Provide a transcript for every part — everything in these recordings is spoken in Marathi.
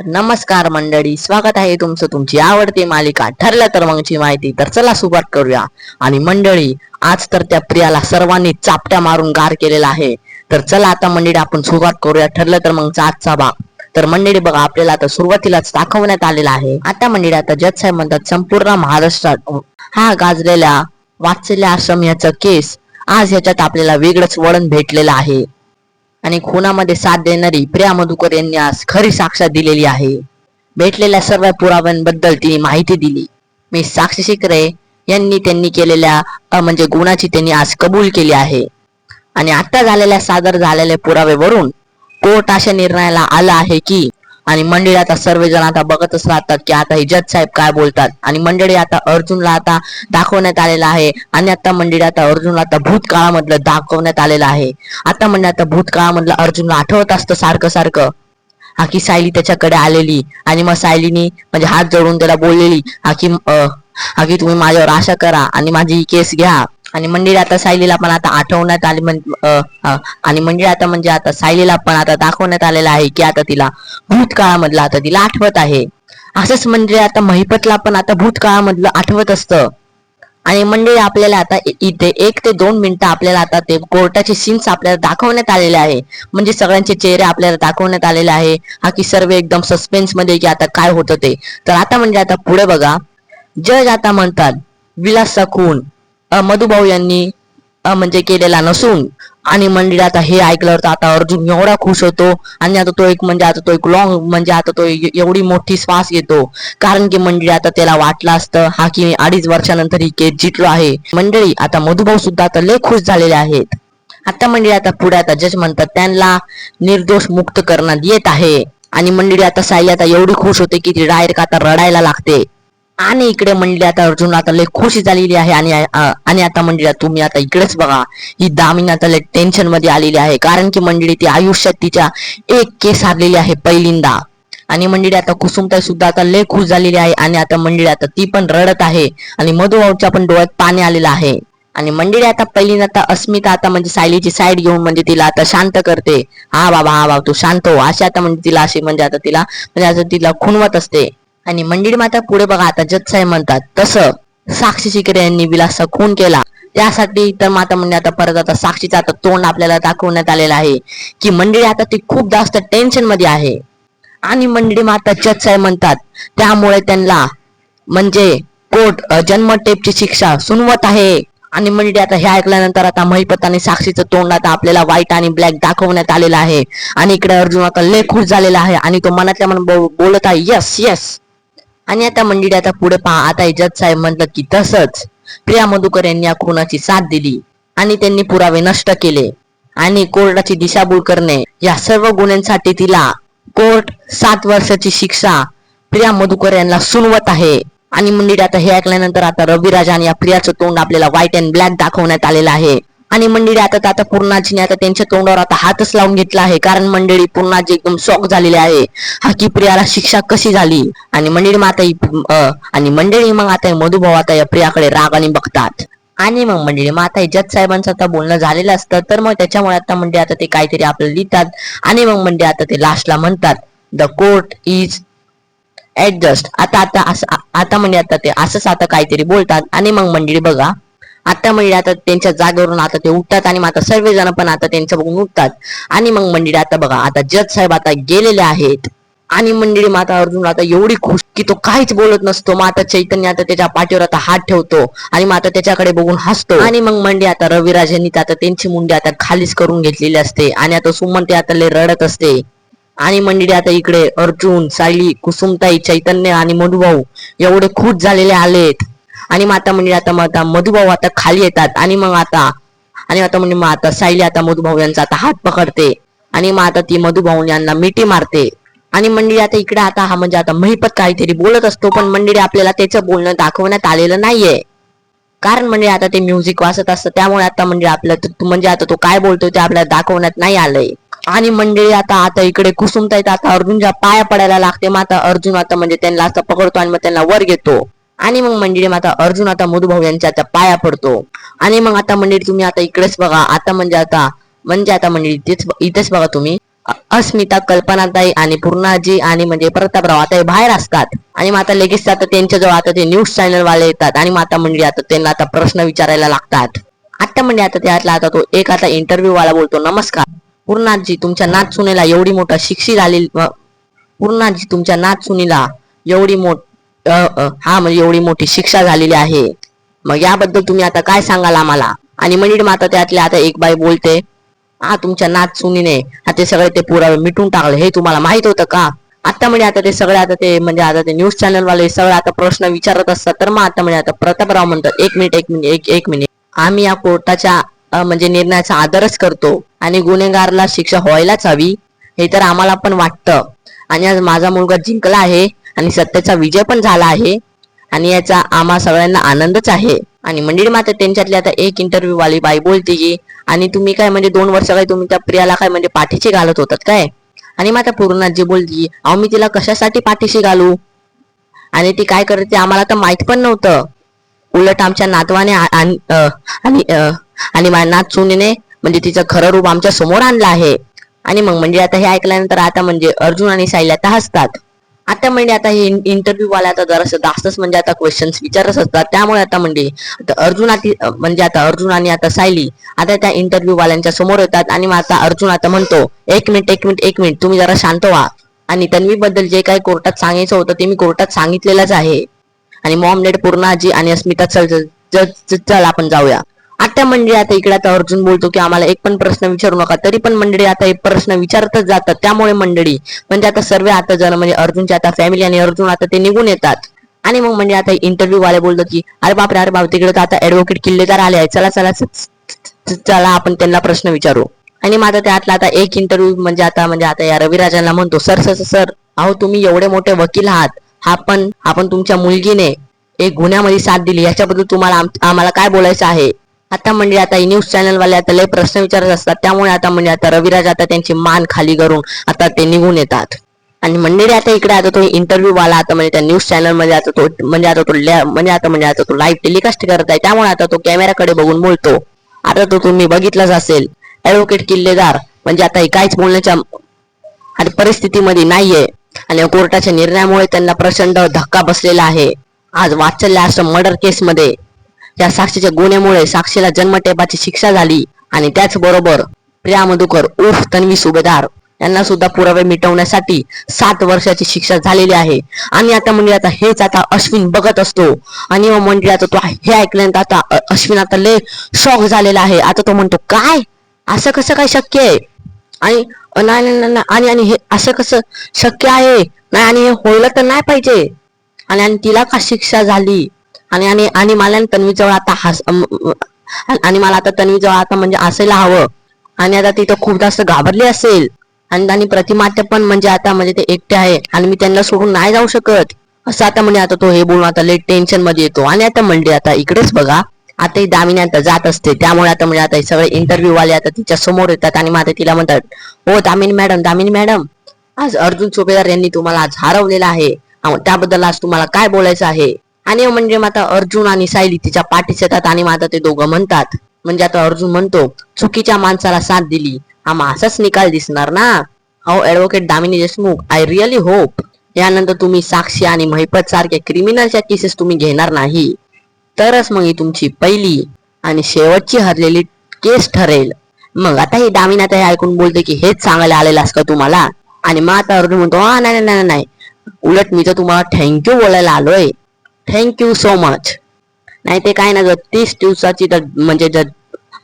नमस्कार मंडळी स्वागत आहे तुमचं तुमची आवडती मालिका. ठरलं तर मगची माहिती. तर चला सुरुवात करूया. आणि मंडळी आज तर त्या प्रियाला सर्वांनी चापट्या मारून गार केलेला आहे. तर चला आता मंडळी आपण सुरुवात करूया. ठरलं तर मग आजचा भाग. तर मंडळी बघा आपल्याला आता सुरुवातीलाच दाखवण्यात आलेला आहे. आता मंडळी आता जज साहेब म्हणतात संपूर्ण महाराष्ट्रात हा गाजलेल्या वाचलेल्या आश्रम याचा केस आज ह्याच्यात आपल्याला वेगळंच वळण भेटलेलं आहे. आणि खुनामध्ये साथ देणारी प्रिया मधुकर यांनी आज खरी साक्षात दिलेली आहे. भेटलेल्या सर्व पुराव्यांबद्दल तिने माहिती दिली. मी साक्षी शिकरे यांनी त्यांनी केलेल्या म्हणजे गुणाची त्यांनी आज कबूल केली आहे. आणि आता झालेल्या सादर झालेल्या पुराव्यावरून कोर्ट अशा निर्णयाला आला आहे की आणि मंडळी आता सर्वजण आता बघतच राहतात की आता हे जज साहेब काय बोलतात. आणि मंडळी आता अर्जुनला आता दाखवण्यात आलेला आहे. आणि आता मंडळी आता अर्जुनला आता भूतकाळामधलं दाखवण्यात आलेलं आहे. आता म्हणजे आता भूतकाळामधलं अर्जुनला आठवत असतं सारखं सारखं. हा की सायली त्याच्याकडे आलेली. आणि मग सायलीनी म्हणजे हात जोडून त्याला बोललेली हा की अं, हा की तुम्ही माझ्यावर आशा करा आणि माझी केस घ्या. आणि मंदिर आता सायलीला पण आता आठवण्यात आली आणि मंदिर आता म्हणजे आता सायलीला पण आता दाखवण्यात आलेलं आहे की आता तिला भूतकाळामधलं आता तिला आठवत आहे. असंच म्हणजे आता महिपतला पण आता भूतकाळामधलं आठवत असतं. आणि मंडळी आपल्याला आता इथे एक ते दोन मिनिटं आपल्याला आता ते कोर्टाचे सीन्स आपल्याला दाखवण्यात आलेले आहे. म्हणजे सगळ्यांचे चेहरे आपल्याला दाखवण्यात आलेले आहे. हा की सर्व एकदम सस्पेन्समध्ये की आता काय होतं ते. तर आता म्हणजे आता पुढे बघा. जज आता म्हणतात विलासचा खून. मधुभाऊ यांनी म्हणजे केलेला नसून आणि मंडळी आता हे ऐकल्यावर तर आता अर्जुन एवढा खुश होतो आणि आता तो एक म्हणजे आता तो एक लॉंग म्हणजे आता तो एवढी मोठी श्वास घेतो. कारण की मंडळी आता त्याला वाटलं असतं हा की मी अडीच वर्षानंतर ही केस जिंकलो आहे. मंडळी आता मधुभाऊ सुद्धा आता लय खुश झालेले आहेत. आता मंडळी आता पुढे आता जज म्हणतात त्यांना निर्दोष मुक्त करण्यात येत आहे. आणि मंडळी आता साई आता एवढी खुश होते की ती डायरेक्ट आता रडायला लागते. आणि इकडे मंडळी आता अर्जुन आता लय खुशी झालेली आहे आणि आणि आता मंडळी तुम्ही आता इकडेच बघा. ही दामिनी आता लय टेन्शनमध्ये आलेली आहे. कारण की मंडळी ती आयुष्यात तिच्या एक केस हारलेली आहे पहिल्यांदा. आणि मंडळी आता कुसुमताई सुद्धा आता लय खुश झालेली आहे आणि आता मंडळी आता ती पण रडत आहे. आणि मधुभाऊच्या पण डोळ्यात पाणी आलेलं आहे. आणि मंडळी आता पहिली आता अस्मिता आता म्हणजे सायलीची साईड घेऊन म्हणजे तिला आता शांत करते. हा बाबा हा बाबा तू शांत हो. अशी आता म्हणजे तिला अशी म्हणजे आता तिला म्हणजे आता तिला खुणवत असते. आणि मंडळी माता पुढे बघा आता जत साहेब म्हणतात तसं साक्षी शिकरे यांनी विलासचा खून केला. त्यासाठी तर माता म्हणजे आता परत आता साक्षीचं आता तोंड आपल्याला दाखवण्यात आलेलं आहे की मंडळी आता ती खूप जास्त टेन्शनमध्ये आहे. आणि मंडळी माता जत साहेब म्हणतात त्यामुळे त्यांना म्हणजे कोर्ट जन्मटेपची शिक्षा सुनवत आहे. आणि मंडळी आता हे ऐकल्यानंतर आता महिपत आणि साक्षीचं तोंड आता आपल्याला व्हाईट आणि ब्लॅक दाखवण्यात आलेलं आहे. आणि इकडे अर्जुन आता लय खुश झालेला आहे. आणि तो मनातल्या मन बोलत आहे यस यस आणि आता मंडळी आता पुढे पहा. आता इजाज जज साहेब म्हटलं की तसंच प्रिया मधुकर यांनी या खुनाची साथ दिली आणि त्यांनी पुरावे नष्ट केले. आणि कोर्टाची दिशाभूल करणे या सर्व गुन्ह्यांसाठी तिला कोर्ट सात वर्षाची शिक्षा प्रिया मधुकर यांना सुनवत आहे. आणि मंडळी आता हे ऐकल्यानंतर आता रविराज आणि या प्रियाचं तोंड आपल्याला व्हाईट अँड ब्लॅक दाखवण्यात आलेलं आहे. आणि मंडळी आता आता पूर्णाजीने आता त्यांच्या तोंडावर आता हातच लावून घेतला आहे. कारण मंडळी पूर्णाजी एकदम शॉक झालेले आहे. हा की प्रियाला शिक्षा कशी झाली? आणि मंडळी माता आणि मंडळी मग आता मधुभाव मधुभाऊ आता या प्रियाकडे रागाने बघतात. आणि मग मंडळी मग आता जज साहेबांचं आता बोलणं झालेलं असतं. तर मग त्याच्यामुळे आता म्हणजे आता ते काहीतरी आपल्याला लिहितात. आणि मग म्हणजे आता ते लास्टला म्हणतात द कोर्ट इज ऍडजस्ट आता आता असं आता म्हणजे आता ते असंच आता काहीतरी बोलतात. आणि मग मंडळी बघा आता म्हणजे आता त्यांच्या जागेवरून आता ते उठतात आणि मग आता सर्वजण पण आता त्यांच्या बघून उठतात. आणि मग मंडळी आता बघा आता जज साहेब आता गेलेले आहेत. आणि मंडळी माता अर्जुन आता एवढी खुश की तो काहीच बोलत नसतो. मग आता चैतन्य आता त्याच्या पाठीवर आता हात ठेवतो आणि मग आता त्याच्याकडे बघून हसतो. आणि मग मंडी आता रविराज यांनी आता त्यांची मुंडी आता खालीच करून घेतलेली असते. आणि आता सुमन ते आता लय रडत असते. आणि मंडळी आता इकडे अर्जुन सायली कुसुमताई चैतन्य आणि मधुभाऊ एवढे खुश झालेले आलेत. आणि मग आता म्हणजे आता मग आता मधुभाऊ आता खाली येतात. आणि मग आता आणि आता म्हणजे मग आता सायली आता मधुभाऊ यांचा आता हात पकडते. आणि मग आता ती मधुभाऊ यांना मिठी मारते. आणि मंडळी आता इकडे आता हा म्हणजे आता महिपत काहीतरी बोलत असतो पण मंडळी आपल्याला त्याचं बोलणं दाखवण्यात आलेलं नाहीये. कारण म्हणजे आता ते म्युझिक वाचत असतं त्यामुळे आता म्हणजे आपलं म्हणजे आता तो काय बोलतोय ते आपल्याला दाखवण्यात नाही आलंय. आणि मंडळी आता आता इकडे कुसुमताईत आता अर्जुनच्या पाया पडायला लागते. मग आता अर्जुन आता म्हणजे त्यांना असं पकडतो आणि मग त्यांना वर घेतो. आणि मग मंडळी माता आता अर्जुन आता मधुभाऊ यांच्या आता पाया पडतो. आणि मग आता मंडळी तुम्ही आता इकडेच बघा. आता म्हणजे आता म्हणजे आता मंडळी इथेच इथेच बघा तुम्ही. अस्मिता कल्पनाताई आणि पूर्णाजी आणि म्हणजे प्रतापराव आता हे बाहेर असतात. आणि मग आता लगेच आता त्यांच्याजवळ आता ते न्यूज चॅनल वाले येतात. आणि मग आता म्हणजे आता त्यांना आता प्रश्न विचारायला लागतात. आता म्हणजे आता त्यातला आता तो एक आता इंटरव्ह्यू वाला बोलतो नमस्कार. पूर्णाजी तुमच्या नाच सुनेला एवढी मोठा शिक्षी आलेली पूर्णाजी तुमच्या नाच सुनीला एवढी मोठ हा म्हणजे एवढी मोठी शिक्षा झालेली आहे. मग याबद्दल तुम्ही आता काय सांगाल आम्हाला? आणि म्हणजे माता त्यातल्या त्यातले आता एक बाई बोलते हा तुमच्या नाच सुनीने आता ते सगळे ते पुरावे मिटून टाकले हे तुम्हाला माहीत होतं का? आता म्हणजे आता ते सगळे आता ते म्हणजे आता ते न्यूज चॅनल वाले सगळे आता प्रश्न विचारत असतात. तर मग आता म्हणजे आता प्रतापराव म्हणतात एक मिनिट एक मिनिट एक एक मिनिट आम्ही या कोर्टाच्या म्हणजे निर्णयाचा आदरच करतो आणि गुन्हेगारला शिक्षा व्हायलाच हवी हे तर आम्हाला पण वाटतं. आणि आज माझा मुलगा जिंकला आहे आणि सत्याचा विजय पण झाला आहे. आणि याचा आम्हा सगळ्यांना आनंदच आहे. आणि मंडळी मात्र त्यांच्यातली आता एक इंटरव्ह्यू वाली बाई बोलते की आणि तुम्ही काय म्हणजे दोन वर्ष काय तुम्ही त्या प्रियाला काय म्हणजे पाठीशी घालत होतात काय? आणि मग आता पूर्णाजी बोलती अहो मी तिला कशासाठी पाठीशी घालू? आणि ती काय करते आम्हाला तर माहीत पण नव्हतं. उलट आमच्या नातवाने आण- आणि आणि माझ्या नात सुनीने म्हणजे तिचं खरं रूप आमच्यासमोर आणलं आहे. आणि मग म्हणजे आता हे ऐकल्यानंतर आता म्हणजे अर्जुन आणि सायली आता हसतात. आता म्हणजे आता हे इंटरव्ह्यू वाला आता जरासं जास्तच म्हणजे आता क्वेश्चन्स विचारत असतात. त्यामुळे आता म्हणजे अर्जुन म्हणजे आता अर्जुन आणि आता सायली आता त्या इंटरव्ह्यू वाल्यांच्या समोर येतात आणि मग आता अर्जुन आता म्हणतो एक मिनिट एक मिनिट एक मिनिट तुम्ही जरा शांत व्हा. आणि तन्वी बद्दल जे काही कोर्टात सांगायचं होतं ते मी कोर्टात सांगितलेलंच आहे. आणि मॉमनेट पूर्णाजी आणि अस्मिता चल- चल आपण जाऊया. आता मंडळी आता इकडे आता अर्जुन बोलतो की आम्हाला एक पण प्रश्न विचारू नका तरी पण मंडळी आता एक प्रश्न विचारतच जातात. त्यामुळे मंडळी म्हणजे आता सर्व आता जण म्हणजे अर्जुनच्या आता फॅमिली आणि अर्जुन आता ते निघून येतात. आणि मग म्हणजे आता इंटरव्ह्यू वाले बोलतो की अरे बापरे अरे बाप तिकडे तर आता ऍडव्होकेट किल्लेदार आले आहे चला चला चला आपण त्यांना प्रश्न विचारू. आणि मग आता त्यातला आता एक इंटरव्ह्यू म्हणजे आता म्हणजे आता या रविराजांना म्हणतो सर सर सर अहो तुम्ही एवढे मोठे वकील आहात. हा पण आपण तुमच्या मुलगीने एक गुन्ह्यामध्ये साथ दिली. याच्याबद्दल तुम्हाला आम्हाला काय बोलायचं आहे? आता म्हणजे आता न्यूज चॅनलवाले आता लय प्रश्न विचारत असतात. त्यामुळे आता म्हणजे आता रविराज आता त्यांची मान खाली करून आता ते निघून येतात. आणि मंडेरी आता इकडे आता तो इंटरव्ह्यू वाला आता म्हणजे त्या न्यूज चॅनलमध्ये आता तो म्हणजे आता तो म्हणजे आता म्हणजे आता तो लाईव्ह टेलिकास्ट करत आहे. त्यामुळे आता तो कॅमेराकडे बघून बोलतो. आता तो तुम्ही बघितलाच असेल. ऍडव्होकेट किल्लेदार. म्हणजे आता हे काहीच बोलण्याच्या आणि परिस्थितीमध्ये नाहीये. आणि कोर्टाच्या निर्णयामुळे त्यांना प्रचंड धक्का बसलेला आहे. आज वाचल्या असं मर्डर केस मध्ये. त्या साक्षीच्या गुन्ह्यामुळे साक्षीला जन्मटेपाची शिक्षा झाली आणि त्याचबरोबर प्रिया मधुकर उर्फ तन्वी सुभेदार यांना सुद्धा पुरावे मिटवण्यासाठी सात वर्षाची शिक्षा झालेली आहे. आणि आता म्हणजे आता हेच आता अश्विन बघत असतो. आणि मग आता तो हे ऐकल्यानंतर आता अश्विन आता लय शॉक झालेला आहे. आता तो म्हणतो काय? असं कसं काय शक्य आहे? आणि नाही, आणि आणि हे असं कसं शक्य आहे? नाही आणि हे होईल तर नाही पाहिजे. आणि आणि तिला का शिक्षा झाली? आणि आणि आणि मला तन्वीजवळ आता हस आणि मला आता तन्वीजवळ आता म्हणजे असायला हवं. आणि आता ती तर खूप जास्त घाबरली असेल. आणि आणि प्रतिमात्य पण म्हणजे आता म्हणजे ते एकटे आहे. आणि मी त्यांना सोडून नाही जाऊ शकत. असं आता म्हणजे आता तो हे बोलून आता लेट टेन्शनमध्ये येतो. आणि आता म्हणजे आता इकडेच बघा. आता ही दामिनी आता जात असते. त्यामुळे आता म्हणजे आता सगळे इंटरव्ह्यू वाले आता तिच्या समोर येतात आणि मग तिला म्हणतात हो दामिनी मॅडम दामिनी मॅडम आज अर्जुन चोपेदार यांनी तुम्हाला आज हरवलेला आहे. त्याबद्दल आज तुम्हाला काय बोलायचं आहे? आणि म्हणजे मग आता अर्जुन आणि सायली तिच्या पाठीस येतात आणि माता ते दोघं म्हणतात. म्हणजे आता अर्जुन म्हणतो चुकीच्या माणसाला साथ दिली. हा मग असाच निकाल दिसणार ना? अहो advocate Damini Deshmukh I really hope यानंतर तुम्ही साक्षी आणि महिपत सारख्या क्रिमिनलच्या केसेस तुम्ही घेणार नाही. तरच मग ही तुमची पहिली आणि शेवटची हरलेली केस ठरेल. मग आता ही दामिनी आता हे ऐकून बोलते की हेच सांगायला आलेलं असतं तुम्हाला? आणि मग आता अर्जुन म्हणतो हा नाही नाही, नाही नाही उलट मी तर तुम्हाला थँक्यू बोलायला आलोय. थँक्यू सो मच नाही ते काय ना जर तीस दिवसाची जर म्हणजे जर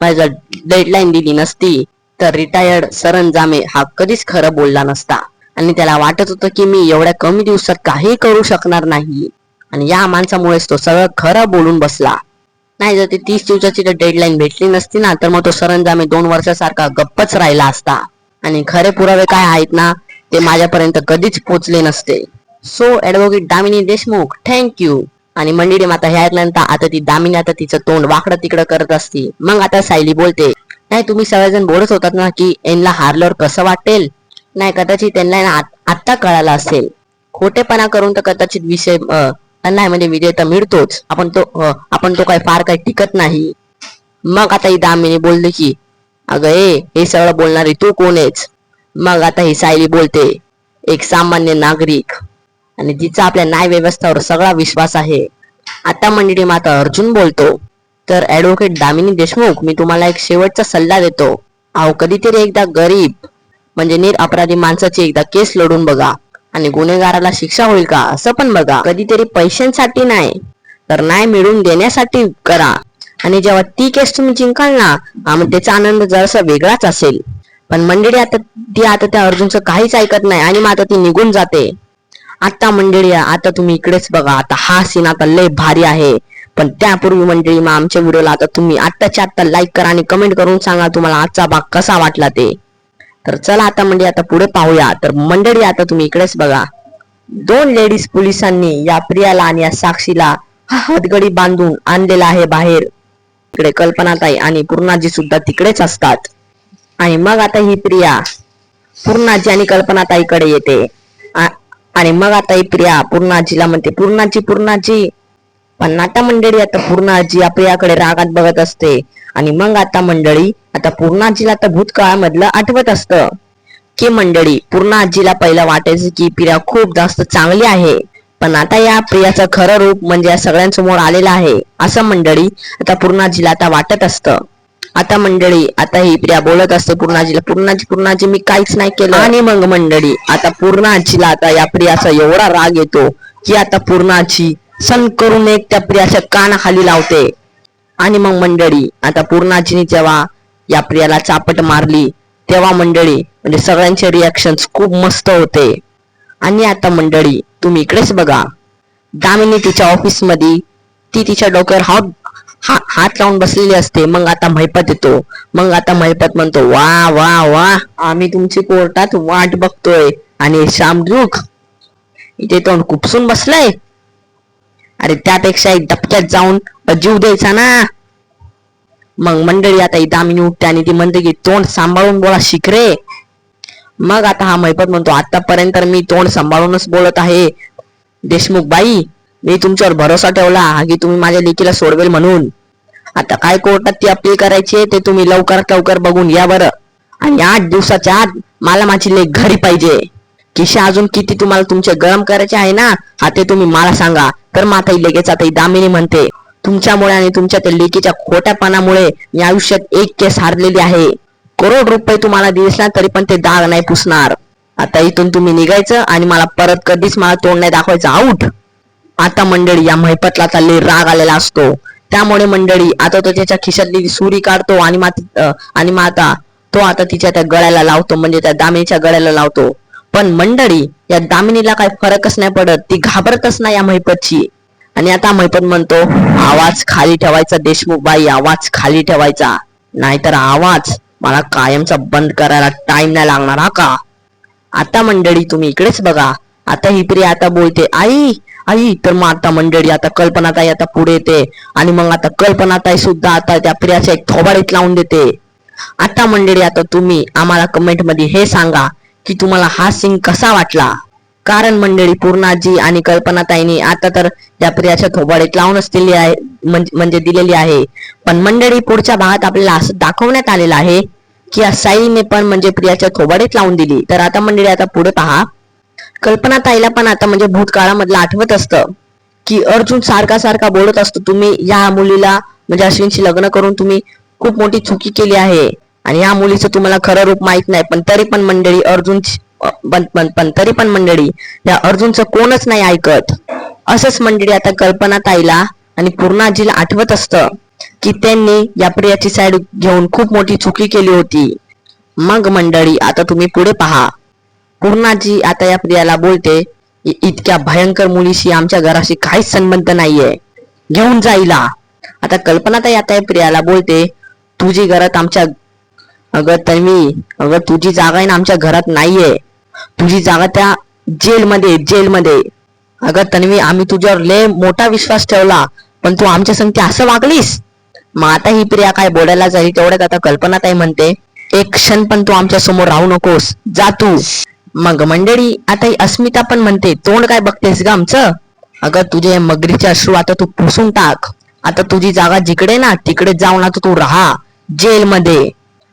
माझं डेडलाईन दिली नसती तर रिटायर्ड सरंजामे हा कधीच खरं बोलला नसता. आणि त्याला वाटत होतं की मी एवढ्या कमी दिवसात काही करू शकणार नाही. आणि या माणसामुळेच तो सगळं खरं बोलून बसला. नाही जर ती तीस दिवसाची जर डेडलाईन भेटली नसती ना तर मग तो सरंजामे दोन वर्षासारखा गप्पच राहिला असता. आणि खरे पुरावे काय आहेत ना ते माझ्यापर्यंत कधीच पोचले नसते. So advocate Damini Deshmukh thank you आणि मंडिरी माता हे ऐकल्यानंतर आता ती दामिनी आता तिचं तोंड वाकडं तिकडं करत असती. मग आता सायली बोलते नाही तुम्ही सगळेजण बोलत होतात ना की यांना हारल्यावर कसं वाटेल? नाही कदाचित त्यांना आत्ता कळालं असेल. खोटेपणा करून तर कदाचित विषय नाही म्हणजे विजय तर मिळतोच. आपण तो आपण तो काय फार काही टिकत नाही. मग आता ही दामिनी बोलली की अगं ए हे सगळं बोलणारी तू कोण आहेस? मग आता ही सायली बोलते एक सामान्य नागरिक. आणि तिचा आपल्या न्याय व्यवस्थेवर सगळा विश्वास आहे. आता मंडळी माता अर्जुन बोलतो तर ऍडव्होकेट दामिनी देशमुख मी तुम्हाला एक शेवटचा सल्ला देतो. अहो कधीतरी एकदा गरीब म्हणजे निर अपराधी माणसाची एकदा केस लढून बघा आणि गुन्हेगाराला शिक्षा होईल का असं पण बघा. कधीतरी पैशांसाठी नाही तर न्याय मिळवून देण्यासाठी करा. आणि जेव्हा ती केस तुम्ही जिंकाल ना मग त्याचा आनंद जरासा वेगळाच असेल. पण मंडळी आता ती आता त्या अर्जुनचं काहीच ऐकत नाही आणि मग आता ती निघून जाते. आता मंडळी आता तुम्ही इकडेच बघा. आता हा सीन आता लय भारी आहे. पण त्यापूर्वी मंडळी मग आमच्या व्हिडिओला आता तुम्ही आत्ताच्या आत्ता लाईक करा आणि कमेंट करून सांगा तुम्हाला आजचा भाग कसा वाटला ते. तर चला आता म्हणजे आता पुढे पाहूया. तर मंडळी आता तुम्ही इकडेच बघा. दोन लेडीज पोलिसांनी या प्रियाला आणि या साक्षीला हातगडी बांधून आणलेला आहे बाहेर. इकडे कल्पनाताई आणि पूर्णाजी सुद्धा तिकडेच असतात. आणि मग आता ही प्रिया पूर्णाजी आणि कल्पनाताईकडे येते. आणि मग आता ही प्रिया पूर्णाजीला म्हणते पूर्णाजी पूर्णाजी. पण आता मंडळी आता पूर्णाजी या प्रियाकडे रागात बघत असते. आणि मग आता मंडळी आता पूर्णाजीला आता भूतकाळामधलं आठवत असतं. की मंडळी पूर्ण आजीला पहिलं वाटायचं की प्रिया खूप जास्त चांगली आहे. पण आता या प्रियाचं खरं रूप म्हणजे या सगळ्यांसमोर आलेलं आहे. असं मंडळी आता पूर्णाजीला आता वाटत असतं. आता मंडळी आता ही प्रिया बोलत असते पूर्णाजीला. पूर्णाजी पूर्णाजी मी काहीच नाही केलं. आणि मग मंडळी? आता पूर्णाजीला आता या प्रियाचा एवढा राग येतो की आता पूर्णाजी सन करून एक त्या प्रियाच्या कानाखाली लावते. आणि मग मंडळी आता पूर्णाजीने जेव्हा या प्रियाला चापट मारली तेव्हा मंडळी म्हणजे सगळ्यांचे रिॲक्शन खूप मस्त होते. आणि आता मंडळी तुम्ही इकडेच बघा. दामिनी तिच्या ऑफिसमध्ये ती तिच्या डोक्यावर हात हा- हात लावून बसलेली असते. मग आता महिपत येतो. मग आता महिपत म्हणतो वा वा वा आम्ही तुमची कोर्टात वाट बघतोय. आणि शामदुख इथे तोंड कुपसून बसलाय. अरे त्यापेक्षा एक धपक्यात जाऊन जीव द्यायचा ना. मग मंडळी आता इथं आम्ही उठते आणि ती म्हणते की तोंड सांभाळून बोला शिकरे मग आता हा महिपत म्हणतो आतापर्यंत तर मी तोंड सांभाळूनच बोलत आहे. देशमुख बाई मी तुमच्यावर भरोसा ठेवला की तुम्ही माझ्या लेकीला सोडवेल म्हणून. आता काय कोर्टात ती अपील करायची ते तुम्ही लवकरात लवकर बघून या बरं. आणि आठ दिवसाच्या आत मला माझी लेख घरी पाहिजे. किशा अजून किती तुम्हाला तुमचे गरम करायचे आहे ना हा ते तुम्ही मला सांगा. तर माता लगेच आता दामिनी म्हणते तुमच्यामुळे आणि तुमच्या त्या लेकीच्या खोट्यापणामुळे मी आयुष्यात एक केस हारलेली आहे. करोड रुपये तुम्हाला दिसला तरी पण ते दाग नाही पुसणार. आता इथून तुम्ही निघायचं आणि मला परत कधीच मला तोंड नाही दाखवायचं. आऊट. आता मंडळी या महिपतला आता राग आलेला असतो. त्यामुळे मंडळी आता तो त्याच्या खिशातली सुरी काढतो आणि माती आणि मग आता तो आता तिच्या त्या गळ्याला लावतो म्हणजे त्या दामिनीच्या गळ्याला लावतो. पण मंडळी या दामिनीला काही फरकच नाही पडत. ती घाबरतच नाही या महिपतची आणि आता महिपत म्हणतो आवाज खाली ठेवायचा देशमुख बाई आवाज खाली ठेवायचा. नाहीतर आवाज मला कायमचा बंद करायला टाइम नाही लागणार हा का? आता मंडळी तुम्ही इकडेच बघा. आता ही प्रिया आता बोलते आई आई तर मग आता मंडळी आता कल्पनाताई आता पुढे येते. आणि मग आता कल्पनाताई सुद्धा आता त्या प्रियाच्या एक थोबाडीत लावून देते. आता मंडळी आता तुम्ही आम्हाला कमेंटमध्ये हे सांगा की तुम्हाला हा सिंग कसा वाटला? कारण मंडळी पूर्णाजी आणि कल्पनाताईनी आता तर त्या प्रियाच्या थोबाडीत लावूनच दिली आहे म्हणजे दिलेली आहे. पण मंडळी पुढच्या भागात आपल्याला असं दाखवण्यात आलेलं आहे की या साईने पण म्हणजे प्रियाच्या थोबाडीत लावून दिली. तर आता मंडळी आता पुढे पहा. कल्पना ताईला पण आता म्हणजे भूतकाळामधलं आठवत असतं की अर्जुन सारखा सारखा बोलत असतो तुम्ही या मुलीला म्हणजे अश्विनशी लग्न करून तुम्ही खूप मोठी चुकी केली आहे आणि या मुलीचं तुम्हाला खरं रूप माहीत नाही पण तरी पण मंडळी अर्जुन पण तरी पण मंडळी या अर्जुनचं कोणच नाही ऐकत. असंच मंडळी आता कल्पना ताईला आणि पूर्णाजीला आठवत असतं की त्यांनी या प्रियाची साईड घेऊन खूप मोठी चुकी केली होती. मग मंडळी आता तुम्ही पुढे पहा. पूर्णाजी आता या प्रियाला बोलते इतक्या भयंकर मुलीशी आमच्या घराशी काहीच संबंध नाहीये. घेऊन जाईला आता कल्पना ताई आता या प्रियाला बोलते तुझी घरात आमच्या अगं तन्वी अगं तुझी जागा आहे ना आमच्या घरात नाहीये. तुझी जागा त्या जेलमध्ये जेलमध्ये. अगं तन्वी आम्ही तुझ्यावर लय मोठा विश्वास ठेवला पण तू आमच्या संगती असं वागलीस? मग आता ही प्रिया काय बोलायला जाईल तेवढ्यात आता कल्पना ताई म्हणते एक क्षण पण तू आमच्यासमोर राहू नकोस. जा तू. मग मंडळी आता ही अस्मिता पण म्हणते तोंड काय बघतेस ग आमचं? अगं तुझे मगरीचे अश्रू आता तू पुसून टाक. आता तुझी जागा जिकडे ना तिकडे जाऊन आता तू राहा जेलमध्ये.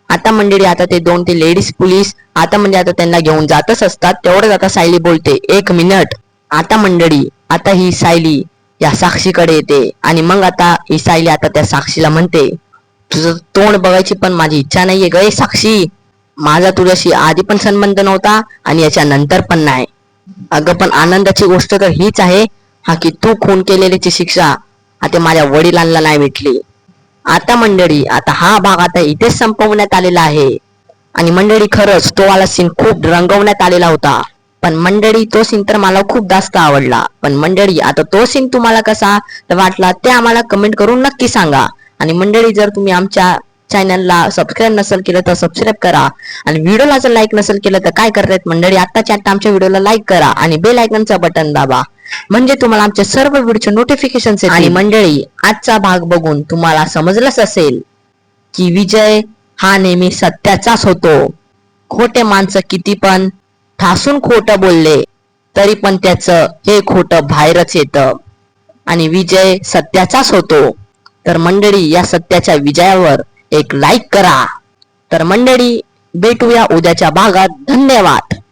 आता मंडळी आता ते दोन ते लेडीज पोलीस आता म्हणजे आता त्यांना घेऊन जातच असतात. तेवढंच आता सायली बोलते एक मिनिट. आता मंडळी आता ही सायली या साक्षीकडे येते आणि मग आता ही सायली आता त्या साक्षीला म्हणते तुझं तोंड बघायची पण माझी इच्छा नाहीये ग साक्षी. माझा तुझ्याशी आधी पण संबंध नव्हता आणि याच्या नंतर पण नाही. अगं पण आनंदाची गोष्ट तर हीच आहे. हा की तू खून केलेल्याची शिक्षा आता माझ्या वडिलांना नाही भेटली. आता मंडळी आता हा भाग आता इथेच संपवण्यात आलेला आहे. आणि मंडळी खरंच तो वाला सीन खूप रंगवण्यात आलेला होता. पण मंडळी तो सीन तर मला खूप जास्त आवडला. पण मंडळी आता तो सीन तुम्हाला कसा वाटला ते आम्हाला कमेंट करून नक्की सांगा. आणि मंडळी जर तुम्ही आमच्या चॅनलला सबस्क्राईब नसेल केलं तर सबस्क्राईब करा. आणि व्हिडिओला जर लाईक नसेल केलं तर काय करतायत मंडळी? आत्ताच्या आत्ता आमच्या व्हिडिओला लाईक करा आणि बेल आयकनचं बटन दाबा. म्हणजे तुम्हाला आमच्या सर्व व्हिडिओचे नोटिफिकेशन आणि मंडळी आजचा भाग बघून तुम्हाला समजलंच असेल की विजय हा नेहमी सत्याचाच होतो. खोटे माणसं किती पण ठासून खोटं बोलले तरी पण त्याचं हे खोटं बाहेरच येतं. आणि विजय सत्याचाच होतो. तर मंडळी या सत्याच्या विजयावर एक लाईक करा. तर मंडळी भेटूया उद्याच्या भागात. धन्यवाद.